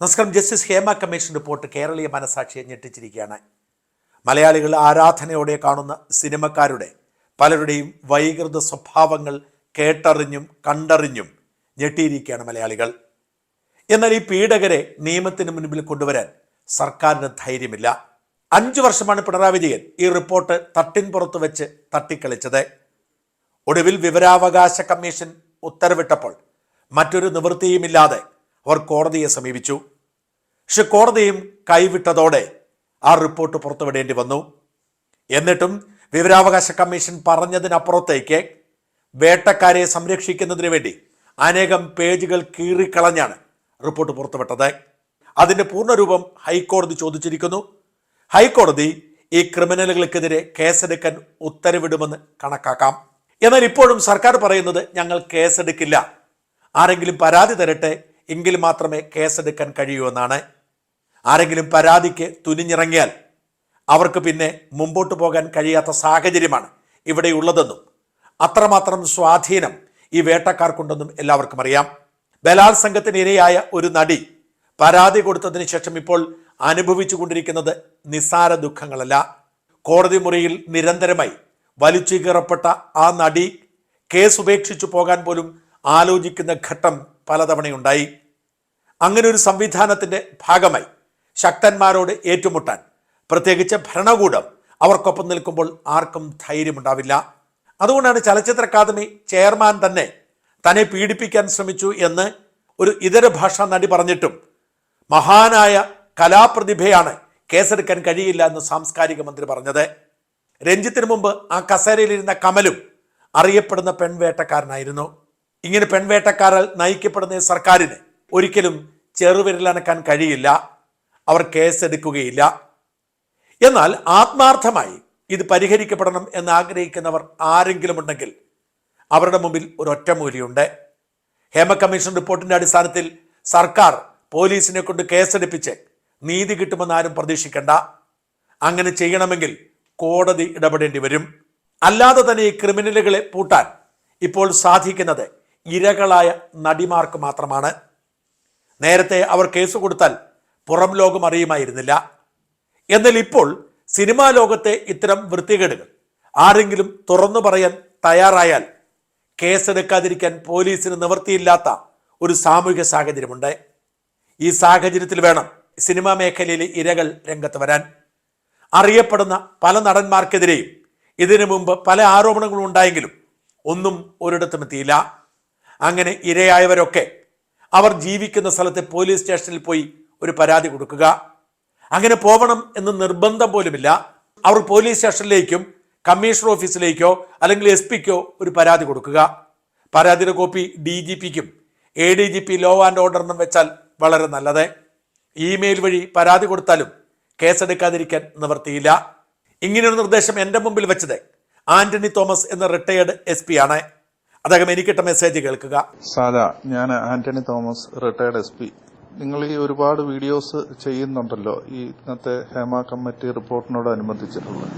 നമസ്കാരം. Justice Hema commission report കേരളീയ മനസാക്ഷിയെ ഞെട്ടിച്ചിരിക്കുകയാണ്. മലയാളികൾ ആരാധനയോടെ കാണുന്ന സിനിമക്കാരുടെ പലരുടെയും വൈകൃത സ്വഭാവങ്ങൾ കേട്ടറിഞ്ഞും കണ്ടറിഞ്ഞും ഞെട്ടിയിരിക്കുകയാണ് മലയാളികൾ. എന്നാൽ ഈ പീഡകരെ നിയമത്തിന് മുൻപിൽ കൊണ്ടുവരാൻ സർക്കാരിന് ധൈര്യമില്ല. അഞ്ചു വർഷമാണ് പിണറായി വിജയൻ ഈ റിപ്പോർട്ട് തട്ടിൻ പുറത്ത് വെച്ച് തട്ടിക്കളിച്ചത്. ഒടുവിൽ വിവരാവകാശ കമ്മീഷൻ ഉത്തരവിട്ടപ്പോൾ മറ്റൊരു നിവൃത്തിയുമില്ലാതെ അവർ കോടതിയെ സമീപിച്ചു. പക്ഷെ കോടതിയും കൈവിട്ടതോടെ ആ റിപ്പോർട്ട് പുറത്തുവിടേണ്ടി വന്നു. എന്നിട്ടും വിവരാവകാശ കമ്മീഷൻ പറഞ്ഞതിനപ്പുറത്തേക്ക് വേട്ടക്കാരെ സംരക്ഷിക്കുന്നതിന് വേണ്ടി അനേകം പേജുകൾ കീറിക്കളഞ്ഞാണ് റിപ്പോർട്ട് പുറത്തുവിട്ടത്. അതിന്റെ പൂർണരൂപം ഹൈക്കോടതി ചോദിച്ചിരിക്കുന്നു. ഹൈക്കോടതി ഈ ക്രിമിനലുകൾക്കെതിരെ കേസെടുക്കാൻ ഉത്തരവിടുമെന്ന് കണക്കാക്കാം. എന്നാൽ ഇപ്പോഴും സർക്കാർ പറയുന്നത് ഞങ്ങൾ കേസെടുക്കില്ല. ആരെങ്കിലും പരാതി തരട്ടെ എങ്കിൽ മാത്രമേ കേസെടുക്കാൻ കഴിയൂ എന്നാണ്. ആരെങ്കിലും പരാതിക്ക് തുനിഞ്ഞിറങ്ങിയാൽ അവർക്ക് പിന്നെ മുമ്പോട്ട് പോകാൻ കഴിയാത്ത സാഹചര്യമാണ് ഇവിടെയുള്ളതെന്നും അത്രമാത്രം സ്വാധീനം ഈ വേട്ടക്കാർക്കുണ്ടെന്നും എല്ലാവർക്കും അറിയാം. ബലാത്സംഗത്തിന് ഇരയായ ഒരു നടി പരാതി കൊടുത്തതിന് ശേഷം ഇപ്പോൾ അനുഭവിച്ചു കൊണ്ടിരിക്കുന്നത് നിസ്സാര ദുഃഖങ്ങളല്ല. കോടതി മുറിയിൽ നിരന്തരമായി വലിച്ചു കീറപ്പെട്ട ആ നടി കേസ് ഉപേക്ഷിച്ചു പോകാൻ പോലും ആലോചിക്കുന്ന ഘട്ടം പലതവണയുണ്ടായി. അങ്ങനെ ഒരു സംവിധാനത്തിന്റെ ഭാഗമായി ശക്തന്മാരോട് ഏറ്റുമുട്ടാൻ പ്രത്യേകിച്ച് ഭരണകൂടം അവർക്കൊപ്പം നിൽക്കുമ്പോൾ ആർക്കും ധൈര്യമുണ്ടാവില്ല. അതുകൊണ്ടാണ് ചലച്ചിത്ര അക്കാദമി ചെയർമാൻ തന്നെ തന്നെ പീഡിപ്പിക്കാൻ ശ്രമിച്ചു എന്ന് ഒരു ഇതര ഭാഷാ നടി പറഞ്ഞിട്ടും മഹാനായ കലാപ്രതിഭയാണ് കേസെടുക്കാൻ കഴിയില്ല എന്ന് സാംസ്കാരിക മന്ത്രി പറഞ്ഞത്. രഞ്ജിത്തിന് മുമ്പ് ആ കസേരയിലിരുന്ന കമലും അറിയപ്പെടുന്ന പെൺവേട്ടക്കാരനായിരുന്നു. ഇങ്ങനെ പെൺവേട്ടക്കാരൽ നയിക്കപ്പെടുന്ന സർക്കാരിന് ഒരിക്കലും ചെറുവിരലനക്കാൻ കഴിയില്ല. അവർ കേസെടുക്കുകയില്ല. എന്നാൽ ആത്മാർത്ഥമായി ഇത് പരിഹരിക്കപ്പെടണം എന്ന് ആഗ്രഹിക്കുന്നവർ ആരെങ്കിലും ഉണ്ടെങ്കിൽ അവരുടെ മുമ്പിൽ ഒരു ഒറ്റമൂലിയുണ്ട് ഹേമ കമ്മീഷൻ റിപ്പോർട്ടിന്റെ അടിസ്ഥാനത്തിൽ സർക്കാർ പോലീസിനെ കൊണ്ട് കേസെടുപ്പിച്ച് നീതി കിട്ടുമെന്ന് ആരും പ്രതീക്ഷിക്കണ്ട. അങ്ങനെ ചെയ്യണമെങ്കിൽ കോടതി ഇടപെടേണ്ടി വരും. അല്ലാതെ തന്നെ ഈ ക്രിമിനലുകളെ പൂട്ടാൻ ഇപ്പോൾ സാധിക്കുന്നത് ഇരകളായ നടിമാർക്ക് മാത്രമാണ്. നേരത്തെ അവർ കേസ് കൊടുത്താൽ പുറം ലോകം അറിയുമായിരുന്നില്ല. എന്നാൽ ഇപ്പോൾ സിനിമാ ലോകത്തെ ഇത്തരം വൃത്തികേടുകൾ ആരെങ്കിലും തുറന്നു പറയാൻ തയ്യാറായാൽ കേസെടുക്കാതിരിക്കാൻ പോലീസിന് നിവൃത്തിയില്ലാത്ത ഒരു സാമൂഹിക സാഹചര്യമുണ്ട്. ഈ സാഹചര്യത്തിൽ വേണം സിനിമാ മേഖലയിലെ ഇരകൾ രംഗത്ത് വരാൻ. അറിയപ്പെടുന്ന പല നടന്മാർക്കെതിരെയും ഇതിനു മുമ്പ് പല ആരോപണങ്ങളും ഉണ്ടായെങ്കിലും ഒന്നും ഒരിടത്തും എത്തിയില്ല. അങ്ങനെ ഇരയായവരൊക്കെ അവർ ജീവിക്കുന്ന സ്ഥലത്തെ പോലീസ് സ്റ്റേഷനിൽ പോയി ഒരു പരാതി കൊടുക്കുക. അങ്ങനെ പോകണം എന്ന് നിർബന്ധം പോലുമില്ല. അവർ പോലീസ് സ്റ്റേഷനിലേക്കും കമ്മീഷണർ ഓഫീസിലേക്കോ അല്ലെങ്കിൽ എസ് പിക്കോ ഒരു പരാതി കൊടുക്കുക. പരാതിയുടെ കോപ്പി ഡി ജി പിക്കും A D G P law and order എന്നും വെച്ചാൽ വളരെ നല്ലത്. ഇമെയിൽ വഴി പരാതി കൊടുത്താലും കേസെടുക്കാതിരിക്കാൻ നിവർത്തിയില്ല. ഇങ്ങനെയൊരു നിർദ്ദേശം എന്റെ മുമ്പിൽ വെച്ചത് ആന്റണി തോമസ് എന്ന റിട്ടയേർഡ് എസ് ആണ്. അദ്ദേഹം എനിക്കിട്ട മെസ്സേജ് കേൾക്കുക. സാധാ ഞാൻ Antony Thomas retired S P നിങ്ങൾ ഈ ഒരുപാട് വീഡിയോസ് ചെയ്യുന്നുണ്ടല്ലോ ഈ ഇന്നത്തെ ഹേമ കമ്മിറ്റി റിപ്പോർട്ടിനോടനുബന്ധിച്ചിട്ടുള്ളത്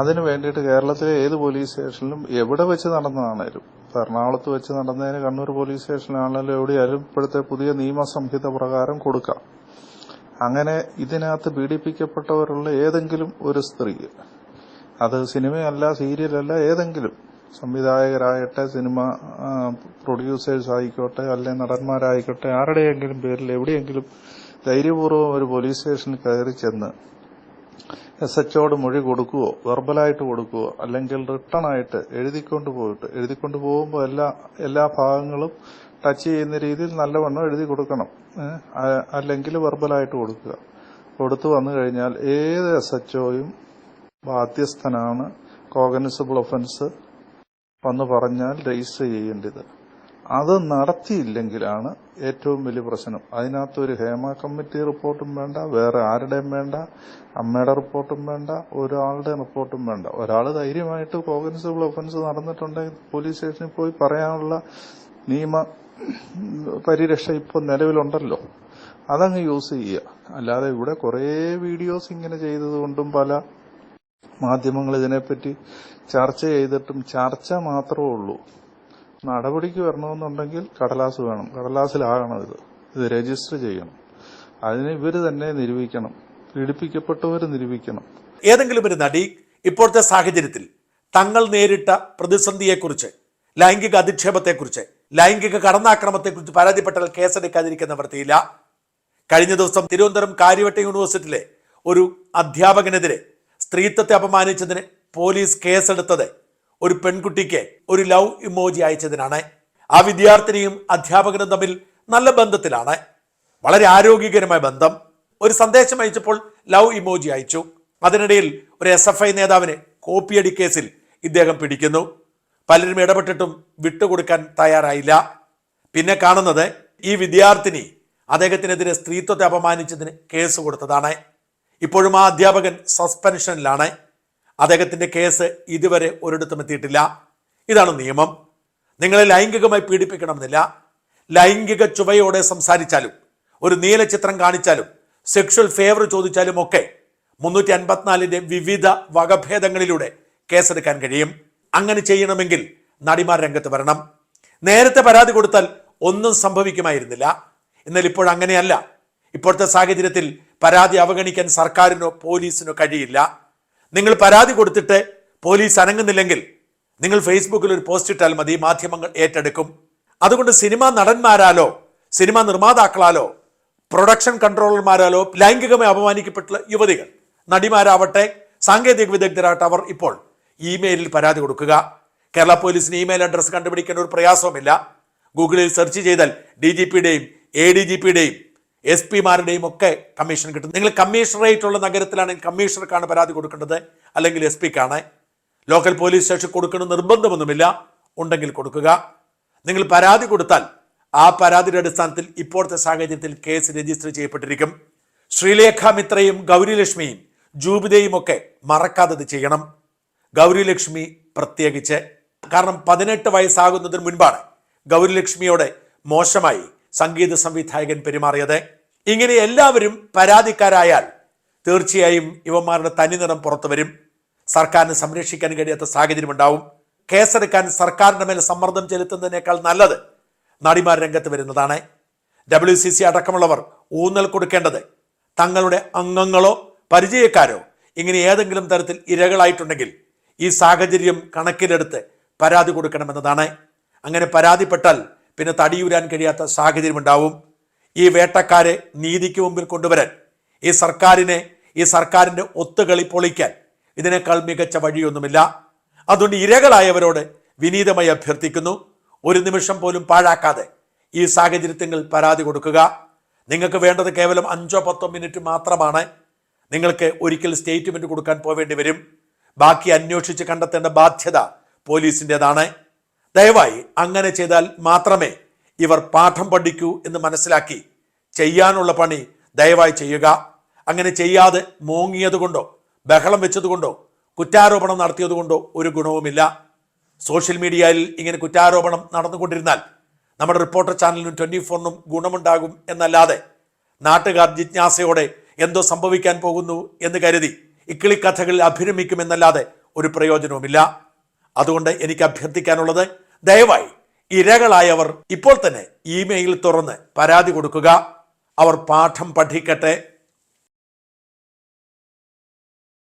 അതിന് വേണ്ടിയിട്ട് കേരളത്തിലെ ഏത് പോലീസ് സ്റ്റേഷനിലും എവിടെ വെച്ച് നടന്നതാണേലും എറണാകുളത്ത് വെച്ച് നടന്നതിന് കണ്ണൂർ പോലീസ് സ്റ്റേഷനിലാണെങ്കിലും എവിടെയായാലും ഇപ്പോഴത്തെ പുതിയ നിയമസംഹിത പ്രകാരം കൊടുക്കാം. അങ്ങനെ ഇതിനകത്ത് പീഡിപ്പിക്കപ്പെട്ടവരുള്ള ഏതെങ്കിലും ഒരു സ്ത്രീ അത് സിനിമയല്ല സീരിയലല്ല ഏതെങ്കിലും സംവിധായകരാകട്ടെ സിനിമ പ്രൊഡ്യൂസേഴ്സ് ആയിക്കോട്ടെ അല്ലെങ്കിൽ നടന്മാരായിക്കോട്ടെ ആരുടെയെങ്കിലും പേരിൽ എവിടെയെങ്കിലും ധൈര്യപൂർവം ഒരു പോലീസ് സ്റ്റേഷനിൽ കയറി ചെന്ന് എസ് എച്ചോട് മൊഴി കൊടുക്കുവോ വെർബലായിട്ട് കൊടുക്കുവോ അല്ലെങ്കിൽ റിട്ടേൺ ആയിട്ട് എഴുതിക്കൊണ്ട് പോയിട്ട് എഴുതിക്കൊണ്ട് പോകുമ്പോൾ എല്ലാ എല്ലാ ഭാഗങ്ങളും ടച്ച് ചെയ്യുന്ന രീതിയിൽ നല്ലവണ്ണം എഴുതി കൊടുക്കണം അല്ലെങ്കിൽ വെർബലായിട്ട് കൊടുക്കുക. കൊടുത്തു വന്നു കഴിഞ്ഞാൽ ഏത് എസ് എച്ച്ഒയും ബാധ്യസ്ഥനാണ് കോഗനസിബിൾ ഒഫൻസ് വന്ന് പറഞ്ഞാൽ രജിസ്റ്റർ ചെയ്യേണ്ടത്. അത് നടത്തിയില്ലെങ്കിലാണ് ഏറ്റവും വലിയ പ്രശ്നം. അതിനകത്ത് ഒരു ഹേമ കമ്മിറ്റി റിപ്പോർട്ടും വേണ്ട വേറെ ആരുടെയും വേണ്ട അമ്മയുടെ റിപ്പോർട്ടും വേണ്ട ഒരാളുടെ റിപ്പോർട്ടും വേണ്ട. ഒരാൾ ധൈര്യമായിട്ട് കോഗനിസബിൾ ഒഫൻസ് നടന്നിട്ടുണ്ടെങ്കിൽ പോലീസ് സ്റ്റേഷനിൽ പോയി പറയാനുള്ള നിയമ പരിരക്ഷ ഇപ്പോൾ നിലവിലുണ്ടല്ലോ. അതങ്ങ് യൂസ് ചെയ്യുക. അല്ലാതെ ഇവിടെ കുറേ വീഡിയോസ് ഇങ്ങനെ ചെയ്തതുകൊണ്ടും പല മാധ്യമങ്ങൾ ഇതിനെപ്പറ്റി ചർച്ച ചെയ്തിട്ടും ചർച്ച മാത്രമേ ഉള്ളൂ. നടപടിക്ക് വരണമെന്നുണ്ടെങ്കിൽ കടലാസ് വേണം. കടലാസിലാകണം ഇത്. ഇത് രജിസ്റ്റർ ചെയ്യണം. അതിന് ഇവർ തന്നെ നിരൂപിക്കണം. പീഡിപ്പിക്കപ്പെട്ടവർ നിരൂപിക്കണം. ഏതെങ്കിലും ഒരു നടി ഇപ്പോഴത്തെ സാഹചര്യത്തിൽ തങ്ങൾ നേരിട്ട പ്രതിസന്ധിയെക്കുറിച്ച് ലൈംഗിക അധിക്ഷേപത്തെക്കുറിച്ച് ലൈംഗിക കടന്നാക്രമത്തെക്കുറിച്ച് പരാതിപ്പെട്ടാൽ കേസെടുക്കാതിരിക്കുന്ന വൃത്തിയില്ല കഴിഞ്ഞ ദിവസം തിരുവനന്തപുരം കാര്യവട്ട യൂണിവേഴ്സിറ്റിയിലെ ഒരു അധ്യാപകനെതിരെ സ്ത്രീത്വത്തെ അപമാനിച്ചതിന് പോലീസ് കേസെടുത്തത് ഒരു പെൺകുട്ടിക്ക് ഒരു ലവ് ഇമോജി അയച്ചതിനാണ്. ആ വിദ്യാർത്ഥിനിയും അധ്യാപകനും തമ്മിൽ നല്ല ബന്ധത്തിലാണ്. വളരെ ആരോഗ്യകരമായ ബന്ധം. ഒരു സന്ദേശം അയച്ചപ്പോൾ ലവ് ഇമോജി അയച്ചു. അതിനിടയിൽ ഒരു എസ് എഫ് ഐ നേതാവിനെ കോപ്പിയടി കേസിൽ ഇദ്ദേഹം പിടിക്കുന്നു. പലരും ഇടപെട്ടിട്ടും വിട്ടുകൊടുക്കാൻ തയ്യാറായില്ല. പിന്നെ കാണുന്നത് ഈ വിദ്യാർത്ഥിനി അദ്ദേഹത്തിനെതിരെ സ്ത്രീത്വത്തെ അപമാനിച്ചതിന് കേസ് കൊടുത്തതാണ്. ഇപ്പോഴും ആ അധ്യാപകൻ സസ്പെൻഷനിലാണ്. അദ്ദേഹത്തിന്റെ കേസ് ഇതുവരെ ഒരിടത്തും എത്തിയിട്ടില്ല. ഇതാണ് നിയമം. നിങ്ങളെ ലൈംഗികമായി പീഡിപ്പിക്കണമെന്നില്ല. ലൈംഗിക ചുവയോടെ സംസാരിച്ചാലും ഒരു നീല ചിത്രം കാണിച്ചാലും സെക്ഷൽ ഫേവർ ചോദിച്ചാലും ഒക്കെ മുന്നൂറ്റി അൻപത്തിനാലിന്റെ വിവിധ വകഭേദങ്ങളിലൂടെ കേസെടുക്കാൻ കഴിയും. അങ്ങനെ ചെയ്യണമെങ്കിൽ നടിമാർ രംഗത്ത് വരണം. നേരത്തെ പരാതി കൊടുത്താൽ ഒന്നും സംഭവിക്കുമായിരുന്നില്ല. എന്നാൽ ഇപ്പോൾ അങ്ങനെയല്ല. ഇപ്പോഴത്തെ സാഹചര്യത്തിൽ പരാതി അവഗണിക്കാൻ സർക്കാരിനോ പോലീസിനോ കഴിയില്ല. നിങ്ങൾ പരാതി കൊടുത്തിട്ട് പോലീസ് അനങ്ങുന്നില്ലെങ്കിൽ നിങ്ങൾ ഫേസ്ബുക്കിൽ ഒരു പോസ്റ്റ് ഇട്ടാൽ മതി മാധ്യമങ്ങൾ ഏറ്റെടുക്കും. അതുകൊണ്ട് സിനിമാ നടന്മാരാലോ സിനിമാ നിർമ്മാതാക്കളാലോ പ്രൊഡക്ഷൻ കൺട്രോളർമാരാലോ ലൈംഗികമായി അപമാനിക്കപ്പെട്ടുള്ള യുവതികൾ നടിമാരാവട്ടെ സാങ്കേതിക വിദഗ്ധരാകട്ടെ അവർ ഇപ്പോൾ ഇമെയിലിൽ പരാതി കൊടുക്കുക. കേരള പോലീസിന് ഇമെയിൽ അഡ്രസ്സ് കണ്ടുപിടിക്കേണ്ട ഒരു പ്രയാസവുമില്ല. ഗൂഗിളിൽ സെർച്ച് ചെയ്താൽ ഡി ജി പിയുടെയും എ ഡി ജി പിയുടെയും എസ് പിമാരുടെയും ഒക്കെ കമ്മീഷൻ കിട്ടും നിങ്ങൾ കമ്മീഷണറേറ്റ് ഉള്ള നഗരത്തിലാണെങ്കിൽ കമ്മീഷണർക്കാണ് പരാതി കൊടുക്കേണ്ടത്. അല്ലെങ്കിൽ എസ് പിക്കാണ്. ലോക്കൽ പോലീസ് സ്റ്റേഷൻ കൊടുക്കണം നിർബന്ധമൊന്നുമില്ല. ഉണ്ടെങ്കിൽ കൊടുക്കുക. നിങ്ങൾ പരാതി കൊടുത്താൽ ആ പരാതിയുടെ അടിസ്ഥാനത്തിൽ ഇപ്പോഴത്തെ സാഹചര്യത്തിൽ കേസ് രജിസ്റ്റർ ചെയ്യപ്പെട്ടിരിക്കും. ശ്രീലേഖ മിത്രയും ഗൗരിലക്ഷ്മിയും ജൂബിതയും ഒക്കെ മറക്കാതെ ചെയ്യണം. ഗൗരിലക്ഷ്മി പ്രത്യേകിച്ച്. കാരണം പതിനെട്ട് വയസ്സാകുന്നതിന് മുൻപാണ് ഗൗരിലക്ഷ്മിയോടെ മോശമായി സംഗീത സംവിധായകൻ പെരുമാറിയത്. ഇങ്ങനെ എല്ലാവരും പരാതിക്കാരായാൽ തീർച്ചയായും ഇവന്മാരുടെ തനിനിറം പുറത്തു വരും. സർക്കാരിനെ സംരക്ഷിക്കാൻ കഴിയാത്ത സാഹചര്യം ഉണ്ടാവും. കേസെടുക്കാൻ സർക്കാരിന്റെ മേൽ സമ്മർദ്ദം ചെലുത്തുന്നതിനേക്കാൾ നല്ലത് നടിമാർ രംഗത്ത് വരുന്നതാണ്. ഡബ്ല്യു സി സി അടക്കമുള്ളവർ ഊന്നൽ കൊടുക്കേണ്ടത് തങ്ങളുടെ അംഗങ്ങളോ പരിചയക്കാരോ ഇങ്ങനെ ഏതെങ്കിലും തരത്തിൽ ഇരകളായിട്ടുണ്ടെങ്കിൽ ഈ സാഹചര്യം കണക്കിലെടുത്ത് പരാതി കൊടുക്കണമെന്നതാണ്. അങ്ങനെ പരാതിപ്പെട്ടാൽ പിന്നെ തടിയൂരാൻ കഴിയാത്ത സാഹചര്യം ഉണ്ടാവും. ഈ വേട്ടക്കാരെ നീതിക്ക് മുമ്പിൽ കൊണ്ടുവരാൻ ഈ സർക്കാരിനെ ഈ സർക്കാരിന്റെ ഒത്തുകളി പൊളിക്കാൻ ഇതിനേക്കാൾ മികച്ച വഴിയൊന്നുമില്ല. അതുകൊണ്ട് ഇരകളായവരോട് വിനീതമായി അഭ്യർത്ഥിക്കുന്നു ഒരു നിമിഷം പോലും പാഴാക്കാതെ ഈ സാഹചര്യത്തിൽ പരാതി കൊടുക്കുക. നിങ്ങൾക്ക് വേണ്ടത് കേവലം അഞ്ചോ പത്തോ മിനിറ്റ് മാത്രമാണ്. നിങ്ങൾക്ക് ഒരിക്കൽ സ്റ്റേറ്റ്മെന്റ് കൊടുക്കാൻ പോവേണ്ടി വരും. ബാക്കി അന്വേഷിച്ച് കണ്ടെത്തേണ്ട ബാധ്യത പോലീസിന്റെതാണ് ദയവായി അങ്ങനെ ചെയ്താൽ മാത്രമേ ഇവർ പാഠം പഠിക്കൂ എന്ന് മനസ്സിലാക്കി ചെയ്യാനുള്ള പണി ദയവായി ചെയ്യുക. അങ്ങനെ ചെയ്യാതെ മോങ്ങിയതുകൊണ്ടോ ബഹളം വെച്ചതുകൊണ്ടോ കുറ്റാരോപണം നടത്തിയതുകൊണ്ടോ ഒരു ഗുണവുമില്ല. സോഷ്യൽ മീഡിയയിൽ ഇങ്ങനെ കുറ്റാരോപണം നടന്നുകൊണ്ടിരുന്നാൽ നമ്മുടെ റിപ്പോർട്ടർ ചാനലിനും ട്വന്റി ഫോറിനും ഗുണമുണ്ടാകും എന്നല്ലാതെ നാട്ടുകാർ ജിജ്ഞാസയോടെ എന്തോ സംഭവിക്കാൻ പോകുന്നു എന്ന് കരുതി ഇക്കിളിക്കഥകളിൽ അഭിരമിക്കുമെന്നല്ലാതെ ഒരു പ്രയോജനവുമില്ല. അതുകൊണ്ട് എനിക്ക് അഭ്യർത്ഥിക്കാനുള്ളത് ദയവായി ഇരകളായവർ ഇപ്പോൾ തന്നെ ഇമെയിൽ തുറന്ന് പരാതി കൊടുക്കുക. അവർ പാഠം പഠിക്കട്ടെ.